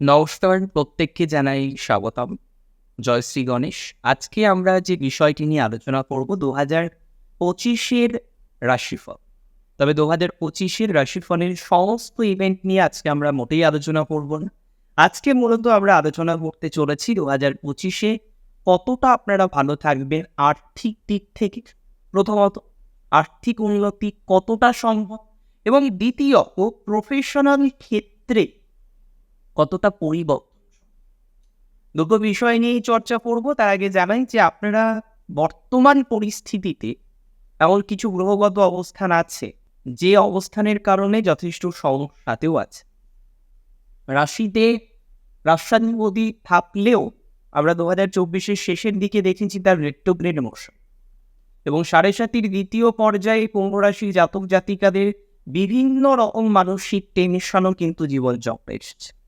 নমস্কার, প্রত্যেককে জানাই স্বাগতম। জয় শ্রী গণেশ। আজকে আমরা যে বিষয়টি নিয়ে আলোচনা করব দু হাজার পঁচিশের রাশিফল। তবে দু হাজার পঁচিশের রাশিফলের সমস্ত ইভেন্ট নিয়ে আজকে আমরা মোটেই আলোচনা করব না। আজকে মূলত আমরা আলোচনা করতে চলেছি দু হাজার পঁচিশে কতটা আপনারা ভালো থাকবেন, আর্থিক দিক থেকে প্রথমত আর্থিক উন্নতি কতটা সম্ভব এবং দ্বিতীয়ত প্রফেশনাল ক্ষেত্রে কতটা পরিবর্তন দুটো বিষয় নিয়েই চর্চা করব। তার আগে জানাই যে আপনারা বর্তমান পরিস্থিতিতে এমন কিছু গ্রহগত অবস্থান আছে, যে অবস্থানের কারণে যথেষ্ট সমস্যাতেও আছে। রাশিতে রাষ্ট্রাধিপতি থাকলেও আমরা দু হাজার চব্বিশের শেষের দিকে দেখেছি তার রেট্রোগ্রেড মোশন এবং সাড়ে সাতির দ্বিতীয় পর্যায়ে কুম্ভ রাশির জাতক জাতিকাদের বিভিন্ন রকম মানসিক টেনশনও কিন্তু জীবন চক্রে এসেছে।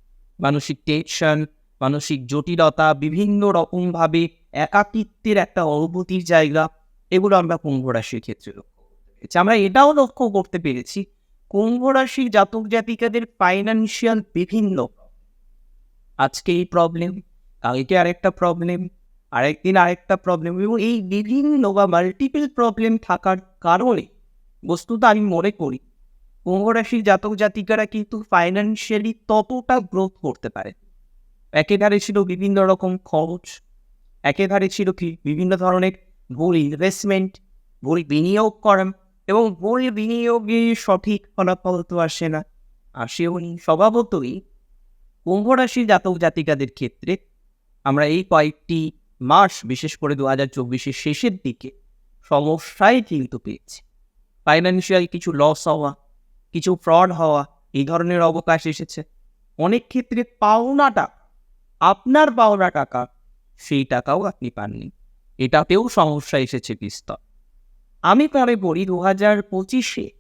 মানসিক টেনশন মানসিক জটিলতা, বিভিন্ন রকমভাবে একাকিত্বের একটা অনুভূতির জায়গা, এগুলো আমরা কুম্ভ রাশির ক্ষেত্রে লক্ষ্য আমরা এটাও লক্ষ্য করতে পেরেছি, কুম্ভ রাশির জাতক জাতিকাদের ফাইন্যান্সিয়াল বিভিন্ন আজকে এই প্রবলেম কালকে আরেকটা প্রবলেম আরেকদিন আরেকটা প্রবলেম এবং এই বিভিন্ন বা মাল্টিপল প্রবলেম থাকার কারণে, বস্তুত আমি মনে করি কুম্ভ রাশির জাতক জাতিকারা কিন্তু ফাইন্যান্সিয়ালি ততটা গ্রোথ করতে পারে। একেধারে ছিল বিভিন্ন রকম খরচ, একেধারে ছিল কি বিভিন্ন ধরনের ভুল ইনভেস্টমেন্ট ভুল বিনিয়োগ করা এবং ভুল বিনিয়োগে সঠিক ফলাফল তো আসে না। আসেও নি স্বভাবতই কুম্ভ রাশির জাতক জাতিকাদের ক্ষেত্রে আমরা এই কয়েকটি মাস, বিশেষ করে দু হাজার চব্বিশের শেষের দিকে সমস্যায় কিন্তু পেয়েছি। ফাইন্যান্সিয়াল কিছু লস হওয়া কিছু ফ্রড হওয়া, এই ধরনের অবকাশ এসেছে। অনেক ক্ষেত্রে পাওনা টাকা আপনার পাওনা টাকা, সেই টাকাও আপনি পাননি। এটাতেও সমস্যা এসেছে বিস্তর। আমি পরে বলি দু হাজার পঁচিশে,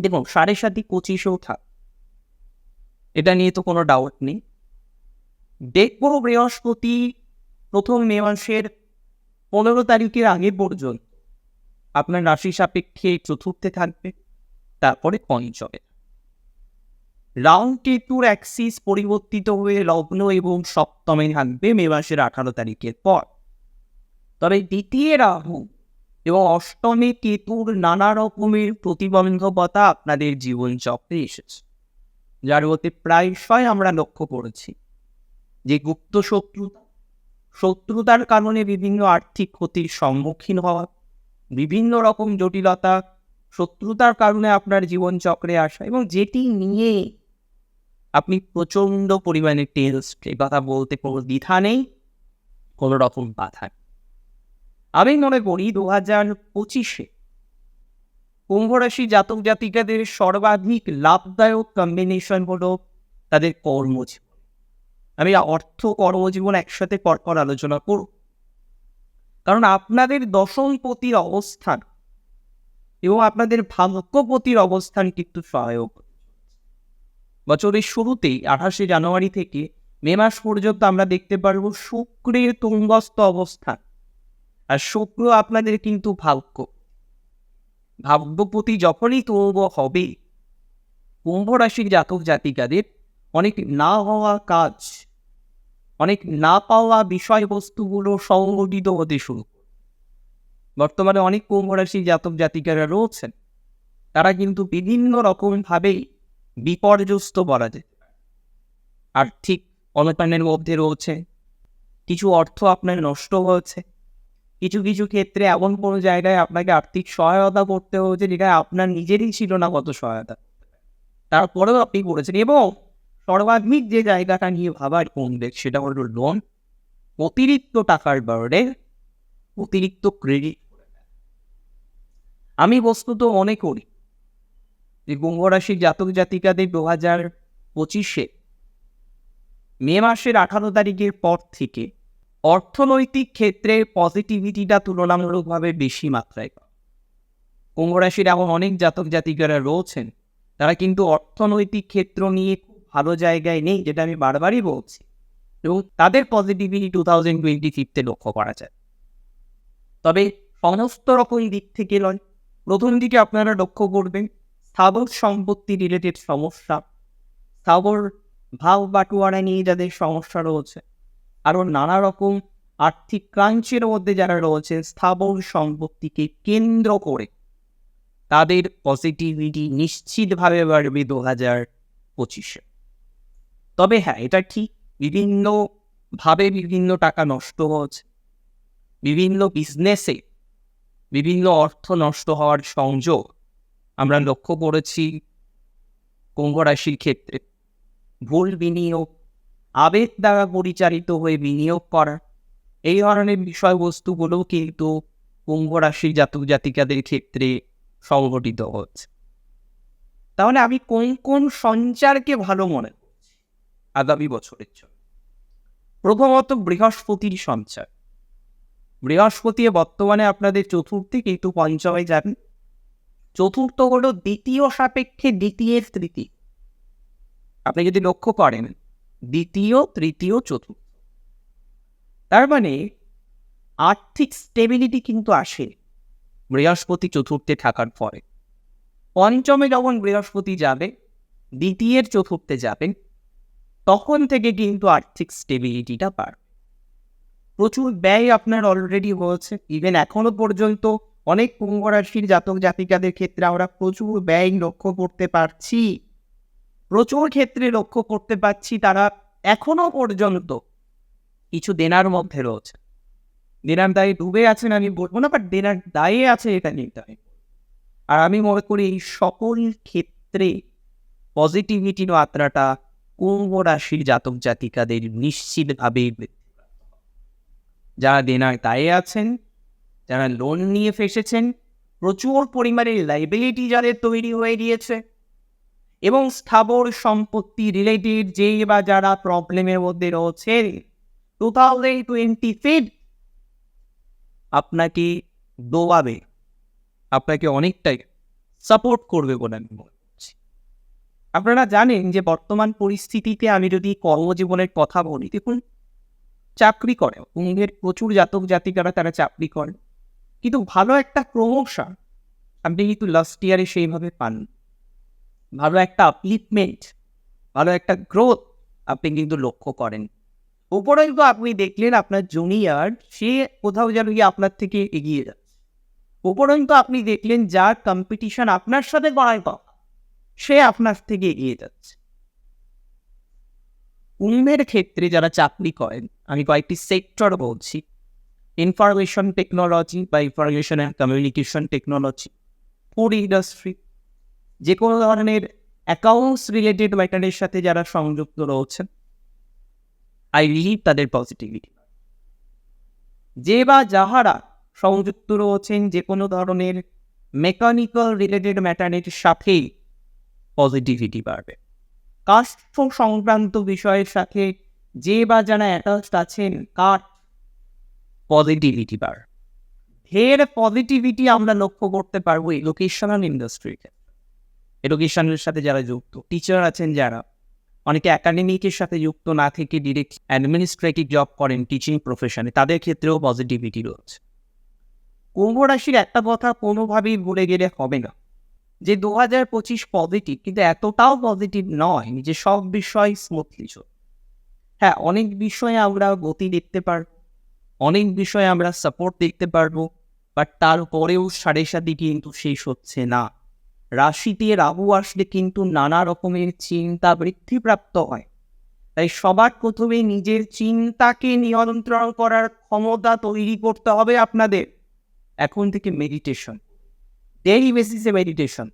দেখুন, সাড়ে সাতই পঁচিশেও থাক। এটা নিয়ে তো কোনো ডাউট নেই। দেখব বৃহস্পতি, প্রথম মে মাসের পনেরো তারিখের আগে পর্যন্ত আপনার রাশি সাপেক্ষে চতুর্থে থাকবে। তারপরে পঞ্চমে। রাউন্ড কেতুর অ্যাক্সিস পরিবর্তিত হয়ে লগ্ন এবং সপ্তমে থাকবে মে মাসের আঠারো তারিখের পর। তবে দ্বিতীয় রাহু এবং অষ্টমে কেতুর নানা রকমের প্রতিবন্ধকতা আপনাদের জীবনচক্রে এসেছে, যার মধ্যে প্রায়শই আমরা লক্ষ্য করেছি যে গুপ্ত শত্রুতা, শত্রুতার কারণে বিভিন্ন আর্থিক ক্ষতির সম্মুখীন হওয়া, বিভিন্ন রকম জটিলতা শত্রুতার কারণে আপনার জীবনচক্রে আসা এবং যেটি নিয়ে আপনি প্রচণ্ড পরিমাণে টেলস এ কথা বলতে কোনো দ্বিধা নেই, কোনো রকম বাধা। আমি মনে করি দু হাজার পঁচিশে কুম্ভ রাশি জাতক জাতিকাদের সর্বাধিক লাভদায়ক কম্বিনেশন হলো তাদের কর্মজীবন আমি অর্থ, কর্মজীবন একসাথে পরপর আলোচনা করব কারণ আপনাদের দশমপতির অবস্থান এবং আপনাদের ভাগ্যপতির অবস্থান কিন্তু সহায়ক বছরের শুরুতেই আঠাশে জানুয়ারি থেকে মে মাস পর্যন্ত আমরা দেখতে পারব শুক্রের তুঙ্গস্থ অবস্থান আর শুক্র আপনাদের কিন্তু ভাগ্য ভাগ্যপতি যখনই তুঙ্গ হবে, কুম্ভ রাশির জাতক জাতিকাদের অনেক না হওয়া কাজ, অনেক না পাওয়া বিষয়বস্তুগুলো সংগঠিত হতে শুরু করবে। বর্তমানে অনেক কুম্ভ রাশির জাতক জাতিকারা রয়েছেন। তারা কিন্তু বিভিন্ন রকমভাবেই বিপর্যস্ত বলা যেতে আর্থিক অনটনের মধ্যে রয়েছে, কিছু অর্থ আপনার নষ্ট হয়েছে। কিছু কিছু ক্ষেত্রে এমন কোনো জায়গায় আপনাকে আর্থিক সহায়তা করতে হয়েছে যেটা আপনার নিজেরই ছিল না কত সহায়তা। তারপরেও আপনি করেছেন এবং সর্বাধিক যে জায়গাটা নিয়ে ভাবার কমবে সেটা হলো লোন অতিরিক্ত টাকার বার্ডে অতিরিক্ত ক্রেডিট আমি বস্তুত মনে করি যে কুম্ভ রাশির জাতক জাতিকাদের দু হাজার পঁচিশে মে মাসের আঠারো তারিখের পর থেকে অর্থনৈতিক ক্ষেত্রে পজিটিভিটিটা তুলনামূলকভাবে বেশি মাত্রায় পাবে। কুম্ভ রাশির এমন অনেক জাতক জাতিকারা রয়েছেন, তারা কিন্তু অর্থনৈতিক ক্ষেত্র নিয়ে খুব ভালো জায়গায় নেই, যেটা আমি বারবারই বলছি এবং তাদের পজিটিভিটি টু থাউজেন্ড টোয়েন্টি ফিফতে লক্ষ্য করা যায় তবে সমস্ত রকম দিক থেকে নয়। প্রথম দিকে আপনারা লক্ষ্য করবেন স্থাবর সম্পত্তি রিলেটেড সমস্যা। স্থাবর ভাগ বাটোয়ারা নিয়ে যাদের সমস্যা রয়েছে, আরও নানা রকম আর্থিক ক্রাঞ্চের মধ্যে যারা রয়েছে, স্থাবর সম্পত্তিকে কেন্দ্র করে তাদের পজিটিভিটি নিশ্চিতভাবে বাড়বে দু হাজার পঁচিশে। তবে হ্যাঁ এটা ঠিক বিভিন্নভাবে বিভিন্ন টাকা নষ্ট হচ্ছে বিভিন্ন বিজনেসে বিভিন্ন অর্থ নষ্ট হওয়ার সংযোগ আমরা লক্ষ্য করেছি কুম্ভ রাশির ক্ষেত্রে। ভুল বিনিয়োগ, আবেগ দ্বারা পরিচালিত হয়ে বিনিয়োগ করা, এই ধরনের বিষয়বস্তুগুলো কিন্তু কুম্ভ রাশির জাতক জাতিকাদের ক্ষেত্রে সংঘটিত হচ্ছে। তাহলে আমি কোন কোন সঞ্চারকে ভালো মনে করছি আগামী বছরের জন্য? প্রথমত বৃহস্পতির সঞ্চার। বৃহস্পতি বর্তমানে আপনাদের চতুর্থে, কিন্তু পঞ্চমে যাবেন চতুর্থ হলো দ্বিতীয় সাপেক্ষে দ্বিতীয়ের তৃতীয়। আপনি যদি লক্ষ্য করেন, দ্বিতীয়, তৃতীয়, চতুর্থ। তার মানে আর্থিক স্টেবিলিটি কিন্তু আসে বৃহস্পতি চতুর্থে থাকার পরে। পঞ্চমে যখন বৃহস্পতি যাবে, দ্বিতীয়ের চতুর্থে যাবেন, তখন থেকে কিন্তু আর্থিক স্টেবিলিটিটা পারবে প্রচুর ব্যয় আপনার অলরেডি হয়েছে। ইভেন এখনও পর্যন্ত অনেক কুম্ভ রাশির জাতক জাতিকাদের ক্ষেত্রে আমরা প্রচুর ব্যয় লক্ষ্য করতে পারছি। প্রচুর ক্ষেত্রে লক্ষ্য করতে পারছি তারা এখনও পর্যন্ত কিছু দেনার মধ্যে রয়েছে। দেনার দায়ে ডুবে আছেন আমি বলব না বাট দেনার দায়ে আছে এটা নিতে হয় আর আমি মনে করি এই সকল ক্ষেত্রে পজিটিভিটির মাত্রাটা কুম্ভ রাশির জাতক জাতিকাদের নিশ্চিতভাবে। যারা দেনার দায়ে আছেন, যারা লোন নিয়ে ফেসেছেন, প্রচুর পরিমাণে লাইবিলিটি যাদের তৈরি হয়ে গিয়েছে এবং স্থাবর সম্পত্তি রিলেটেড যে বা যারা প্রবলেমের মধ্যে রয়েছে টু থাউজেন্ড টোয়েন্টি ফিট আপনাকে দোয়াবে, আপনাকে অনেকটাই সাপোর্ট করবে বলে আমি করছি। আপনারা জানেন যে বর্তমান পরিস্থিতিতে আমি যদি কর্মজীবনের কথা বলি, দেখুন চাকরি করে। কুম্ভের প্রচুর জাতক জাতিকারা তারা চাকরি করে। কিন্তু ভালো একটা প্রমোশন আপনি কিন্তু লাস্ট ইয়ারে সেইভাবে পান। ভালো একটা আপলিপমেন্ট ভালো একটা গ্রোথ আপনি কিন্তু লক্ষ্য করেন। উপরন্তু আপনি দেখলেন আপনার জুনিয়র সে কোথাও যেন গিয়ে আপনার থেকে এগিয়ে যাচ্ছে। উপরন্তু আপনি দেখলেন যার কম্পিটিশন আপনার সাথে গড়ায় কথা, সে আপনার থেকে এগিয়ে যাচ্ছে। কুম্ভের ক্ষেত্রে যারা চাকরি করেন, আমি কয়েকটি সেক্টর বলছি। ইনফরমেশন টেকনোলজি বা information and communication technology food industry যে কোনো ধরনের অ্যাকাউন্টস রিলেটেড ম্যাটারের সাথে যারা সংযুক্ত রয়েছেন আই লিভ তাদের পজিটিভিটি যে বা যাহারা সংযুক্ত রয়েছেন যে কোনো ধরনের মেকানিক্যাল রিলেটেড ম্যাটারের সাথে পজিটিভিটি বাড়বে। কাস্ট সংক্রান্ত বিষয়ের সাথে যে বা যারা অ্যাটাচড আছেন কাঠ পজিটিভিটি বাড়বে ঢের পজিটিভিটি আমরা লক্ষ্য করতে পারব এডুকেশনাল ইন্ডাস্ট্রিতে এডুকেশনের সাথে যারা যুক্ত টিচার আছেন যারা, অনেকে একাডেমিকের সাথে যুক্ত, না থেকে ডিরেক্ট অ্যাডমিনিস্ট্রেটিভ জব করেন টিচিং প্রফেশনে তাদের ক্ষেত্রেও পজিটিভিটি রয়েছে। কুম্ভ রাশির একটা কথা কোনোভাবেই ভুলে গেলে হবে না। যে দু হাজার পঁচিশ পজিটিভ কিন্তু এতটাও পজিটিভ নয় যে সব বিষয় স্মুথলি চল হ্যাঁ অনেক বিষয়ে আমরা গতি দেখতে পারব, অনেক বিষয়ে আমরা সাপোর্ট দেখতে পারব বাট তারপরেও সাড়ে সাথে কিন্তু শেষ হচ্ছে না। রাশিতে রাহু আসলে কিন্তু নানা রকমের চিন্তা বৃদ্ধিপ্রাপ্ত হয়। তাই সবার প্রথমে নিজের চিন্তাকে নিয়ন্ত্রণ করার ক্ষমতা তৈরি করতে হবে আপনাদের। এখন থেকে মেডিটেশন ডেইলি বেসিসে মেডিটেশন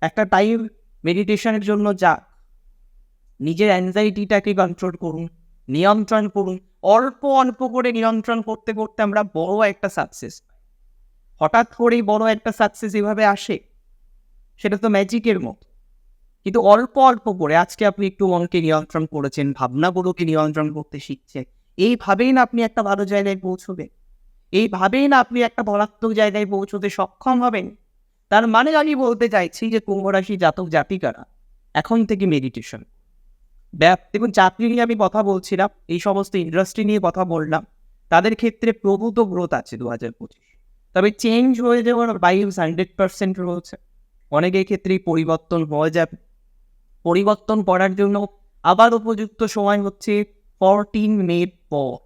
একটা টাইম মেডিটেশনের জন্য যাক নিজের অ্যাংজাইটিটাকে কন্ট্রোল করুন, নিয়ন্ত্রণ করুন, অল্প অল্প করে নিয়ন্ত্রণ করতে করতে আমরা বড় একটা সাকসেস হঠাৎ করেই বড় একটা সাকসেস এভাবে আসে, সেটা তো ম্যাজিকের মতো। কিন্তু অল্প অল্প করে, আজকে আপনি একটু মনকে নিয়ন্ত্রণ করেছেন, ভাবনাগুলোকে নিয়ন্ত্রণ করতে শিখছেন এইভাবেই না আপনি একটা ভালো জায়গায় পৌঁছবেন। এইভাবেই না আপনি একটা ধনাত্মক জায়গায় পৌঁছতে সক্ষম হবেন। তার মানে আমি বলতে চাইছি যে কুম্ভ রাশি জাতক জাতিকারা, এখন থেকে মেডিটেশন ব্যাপ দেখুন, চাকরি নিয়ে আমি কথা বলছিলাম, এই সমস্ত ইন্ডাস্ট্রি নিয়ে কথা বললাম, তাদের ক্ষেত্রে প্রভূত গ্রোথ আছে দু হাজার পঁচিশ। তবে চেঞ্জ হয়ে যাওয়ার বাইশ হান্ড্রেড পার্সেন্ট রয়েছে। অনেকের ক্ষেত্রেই পরিবর্তন হয়ে যাবে। পরিবর্তন করার জন্য আবার উপযুক্ত সময় হচ্ছে ফরটিন মে পর।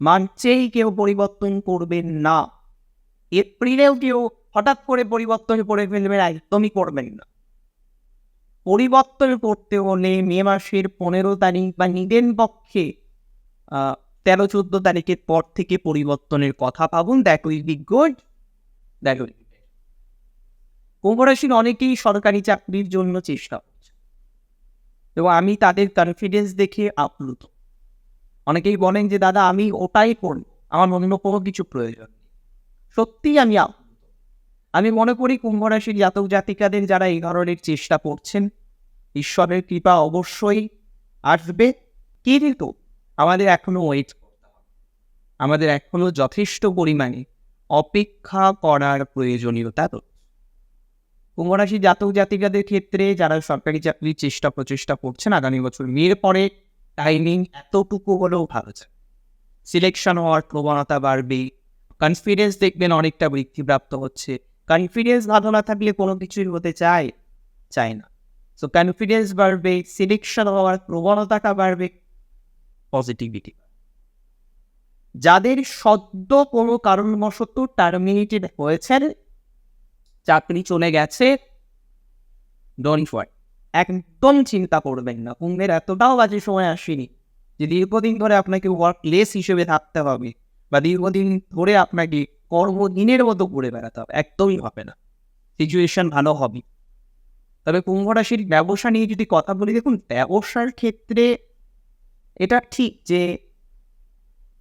মার্চেই কেউ পরিবর্তন করবেন না। এপ্রিলেও কেউ হঠাৎ করে পরিবর্তন করে ফেলবেন একদমই করবেন না। পরিবর্তন করতে হলে মে মাসের পনেরো তারিখ বা নিদেন পক্ষে তেরো চোদ্দ তারিখের পর থেকে পরিবর্তনের কথা ভাবুন that will be good that will be কুম্ভ রাশির অনেকেই সরকারি চাকরির জন্য চেষ্টা করছে। এবং আমি তাদের কনফিডেন্স দেখে আপ্লুত। অনেকেই বলেন যে, দাদা, আমি ওটাই করব, আমার অন্য কোনো কিছু প্রয়োজন সত্যিই আমি আপ্লুত। আমি মনে করি কুম্ভ রাশির জাতক জাতিকাদের যারা এই ধরনের চেষ্টা করছেন, ঈশ্বরের কৃপা অবশ্যই আসবে। কিন্তু আমাদের এখনও ওয়েট আমাদের এখনও যথেষ্ট পরিমাণে অপেক্ষা করার প্রয়োজনীয়তা রয়েছে কুম্ভ রাশি জাতক জাতিকাদের ক্ষেত্রে যারা সরকারি চাকরির চেষ্টা প্রচেষ্টা করছেন, আগামী বছর মেয়ের পরে টাইমিং এতটুকু হলেও ভালো যায়। সিলেকশন হওয়ার প্রবণতা বাড়বে। কনফিডেন্স দেখবেন অনেকটা বৃদ্ধিপ্রাপ্ত হচ্ছে। কনফিডেন্স ভালো না থাকলে কোনো কিছুই হতে চায় চায় না। সো কনফিডেন্স বাড়বে সিলেকশন হওয়ার প্রবণতাটা বাড়বে পজিটিভিটি যাদের সদ্য কোনো কারণবশত টার্মিনেটেড হয়েছেন, চাকরি চলে গেছে ডোন্ট ওয়ারি একদম চিন্তা করবেন না। কুম্ভের এতটাও বাজে সময় আসেনি যে দীর্ঘদিন ধরে আপনাকে ওয়ার্কলেস হিসেবে থাকতে হবে। বা দীর্ঘদিন ধরে আপনাকে কর্মদিনের মতো ঘুরে বেড়াতে হবে, একদমই হবে না। সিচুয়েশন ভালো হবে। তবে কুম্ভ রাশির ব্যবসা নিয়ে যদি কথা বলি, দেখুন, ব্যবসার ক্ষেত্রে এটা ঠিক যে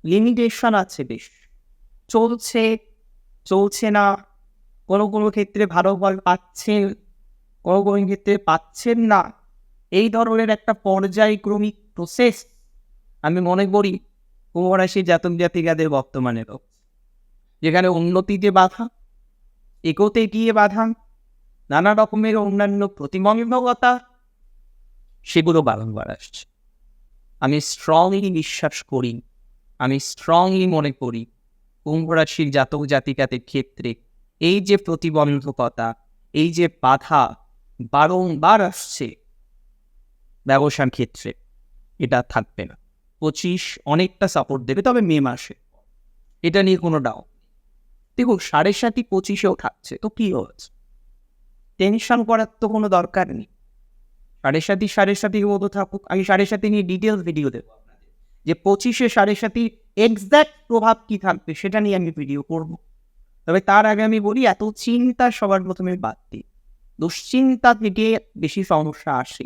লিমিটেশন আছে বেশ। চলছে চলছে না, কোনো কোনো ক্ষেত্রে ভালো ফল পাচ্ছেন, কোনো কোনো ক্ষেত্রে পাচ্ছেন না। এই ধরনের একটা পর্যায়ক্রমিক প্রসেস আমি মনে করি কুম্ভ রাশির জাতক জাতিকাদের বর্তমানে রয়েছে। যেখানে উন্নতিতে বাধা, এগোতে গিয়ে বাধা, নানা রকমের অন্যান্য প্রতিবন্ধকতা, সেগুলো বারংবার আসছে আমি স্ট্রংলি বিশ্বাস করি, আমি স্ট্রংলি মনে করি কুম্ভ রাশির জাতক জাতিকাদের ক্ষেত্রে এই যে প্রতিবন্ধকতা, এই যে বাধা বারংবার আসছে ব্যবসার ক্ষেত্রে, এটা থাকবে না পঁচিশ অনেকটা সাপোর্ট দেবে, তবে মে মাসে। এটা নিয়ে কোনো ডাউট দেখুন, সাড়ে সাতই পঁচিশেও থাকছে, তো কি হচ্ছে টেনশন করার তো কোনো দরকার নেই। সাড়ে সাতই সাড়ে সাতই মতো থাকুক। আমি সাড়ে সাথে নিয়ে ডিটেলস ভিডিও দেবো যে পঁচিশে সাড়ে সাতই এক্স্যাক্ট প্রভাব কি থাকবে, সেটা নিয়ে আমি ভিডিও করব। তবে তার আগে আমি বলি, এত চিন্তা সবার প্রথমে বাদ দিই দুশ্চিন্তা থেকে বেশি সমস্যা আসে।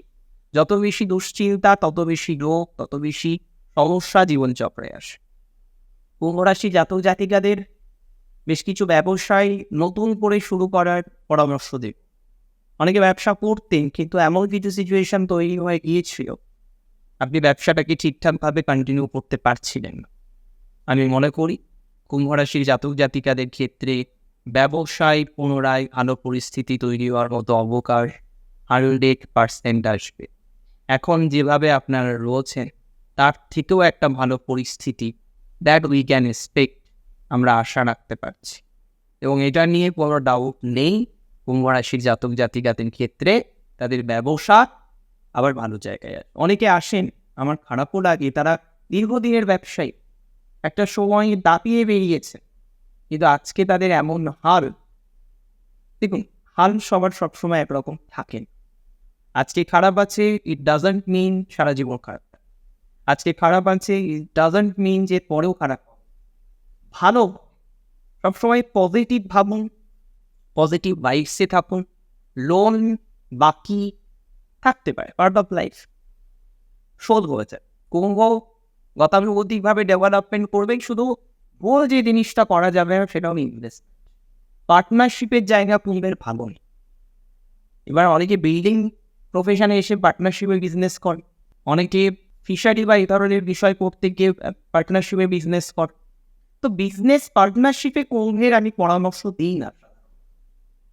যত বেশি দুশ্চিন্তা, তত বেশি রোগ, তত বেশি সমস্যা জীবনচক্রে আসে। কুম্ভ রাশি জাতক জাতিকাদের বেশ কিছু ব্যবসায় নতুন করে শুরু করার পরামর্শ দেব। অনেকে ব্যবসা করতেন, কিন্তু এমন কিছু সিচুয়েশন তৈরি হয়ে গিয়েছিল। আপনি ব্যবসাটাকে ঠিকঠাকভাবে কন্টিনিউ করতে পারছিলেন না। আমি মনে করি কুম্ভ রাশির জাতক জাতিকাদের ক্ষেত্রে ব্যবসায় পুনরায় ভালো পরিস্থিতি তৈরি হওয়ার মতো অবকাশ হান্ড্রেড পার্সেন্ট আসবে। এখন যেভাবে আপনারা রয়েছেন তার থেকেও একটা ভালো পরিস্থিতি দ্যাট উই ক্যান এক্সপেক্ট আমরা আশা রাখতে পারছি। এবং এটা নিয়ে কোনো ডাউট নেই। কুম্ভ রাশির জাতক জাতিকাদের ক্ষেত্রে তাদের ব্যবসা আবার ভালো জায়গায় অনেকে আসেন, আমার খারাপও লাগে, তারা দীর্ঘদিনের ব্যবসায়ী। একটা সময় দাপিয়ে বেরিয়েছে। কিন্তু আজকে তাদের এমন হাল, দেখুন, হাল সবার সবসময় একরকম থাকেন আজকে খারাপ আছে ইট ডাজন্ট মিন সারা জীবন খারাপ। আজকে খারাপ আছে ডাজন্ট মিন যে পরেও খারাপ। ভালো। সবসময় পজিটিভ ভাবুন পজিটিভ ভাইবসে থাকুন। লোন বাকি থাকতে পারে পার্ট অফ লাইফ শোধ যায় কুম্ভ গতানুগতিকভাবে ডেভেলপমেন্ট করবে, শুধু ভুল যে জিনিসটা করা যাবে সেটাও ইনভেস্ট পার্টনারশিপের জায়গা কুম্ভের ভালো এবার অনেকে বিল্ডিং প্রফেশনে এসে পার্টনারশিপে বিজনেস করে। অনেকে ফিশারি বা এই ধরনের বিষয় করতে গিয়ে পার্টনারশিপে বিজনেস কর। তো বিজনেস পার্টনারশিপে কুম্ভের আমি পরামর্শ দিই না।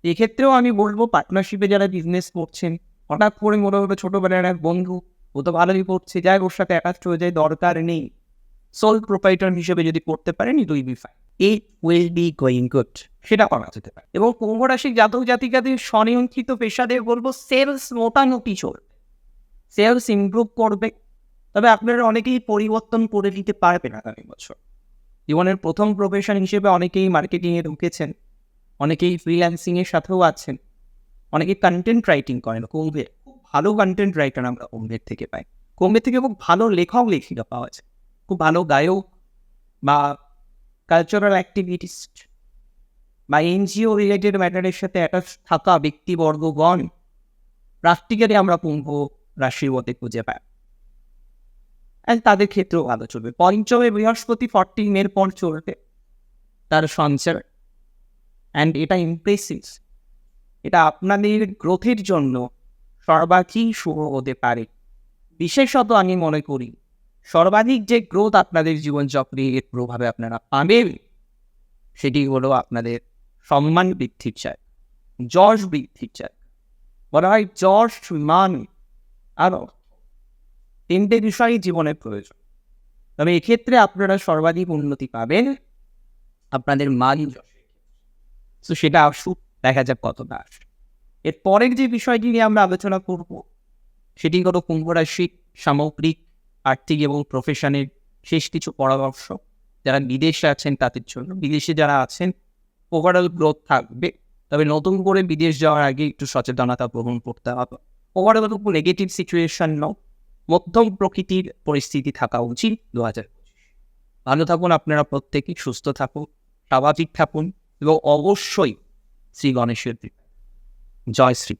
এক্ষেত্রেও আমি বলব পার্টনারশিপে যারা বিজনেস করছেন, হঠাৎ করে মনে হলো ছোটোবেলার এক বন্ধু, ও তো ভালোই করছে, যাই ওর সাথে অ্যাটাচ হয়ে যায়, দরকার নেই। সোল প্রোপাইটার হিসেবে যদি করতে পারেন it will be fine it will be going good সেটা করা যেতে পারে। এবং কুম্ভ রাশির জাতক জাতিকাদের স্বনিয়ন্ত্রিত পেশাদের বলব সেলস মোটামুটি চলবে। সেলস ইমপ্রুভ করবে। তবে আপনারা অনেকেই পরিবর্তন করে দিতে পারবেন আগামী বছর। জীবনের প্রথম প্রফেশন হিসেবে অনেকেই মার্কেটিংয়ে ঢুকেছেন, অনেকেই ফ্রিল্যান্সিংয়ের সাথেও আছেন, অনেকে কন্টেন্ট রাইটিং করেন। কুম্ভে খুব ভালো কন্টেন্ট রাইটার আমরা কুম্ভের থেকে পাই। কুম্ভের থেকে খুব ভালো লেখক লেখিকা পাওয়া যায়। খুব ভালো গায়ক বা কালচারাল অ্যাক্টিভিটিস্ট বা এনজিও রিলেটেড ম্যাটারের সাথে অ্যাটাচ থাকা ব্যক্তিবর্গগণ প্র্যাকটিক্যালি আমরা কুম্ভ রাশির মধ্যে খুঁজে পাই। তাদের ক্ষেত্রেও ভালো চলবে। পঞ্চমে বৃহস্পতি ফর্টি মের পর চলবে তার সঞ্চার। অ্যান্ড এটা ইমপ্রেসিভ এটা আপনাদের গ্রোথের জন্য সর্বাধিক শুভ হতে পারে। বিশেষত আমি মনে করি, সর্বাধিক যে গ্রোথ আপনাদের জীবনচক্রে এর প্রভাবে আপনারা পাবেন, সেটি হলো আপনাদের সম্মান বৃদ্ধির চায় যশ বৃদ্ধির চায় বলা হয় যশ মান আর অর্থ। তিনটে বিষয়ই জীবনে প্রয়োজন। তবে এক্ষেত্রে আপনারা সর্বাধিক উন্নতি পাবেন আপনাদের মান তো সেটা আসুক, দেখা যাক কতটা এর পরের যে বিষয়টি নিয়ে আমরা আলোচনা করব, সেটি হলো কুম্ভ রাশি সামগ্রিক, আর্থিক এবং প্রফেশনের শেষ কিছু পরামর্শ। যারা বিদেশে আছেন তাদের জন্য। বিদেশে যারা আছেন ওভারঅল গ্রোথ থাকবে। তবে নতুন করে বিদেশ যাওয়ার আগে একটু সচেতনতা গ্রহণ করতে হবে। ওভারঅল খুব নেগেটিভ সিচুয়েশন নয়। মধ্যম প্রকৃতির পরিস্থিতি থাকা উচিত দু হাজার ভালো থাকুন, আপনারা প্রত্যেকেই সুস্থ থাকুন স্বাভাবিক থাকুন এবং অবশ্যই শ্রী গণেশের। জয় শ্রী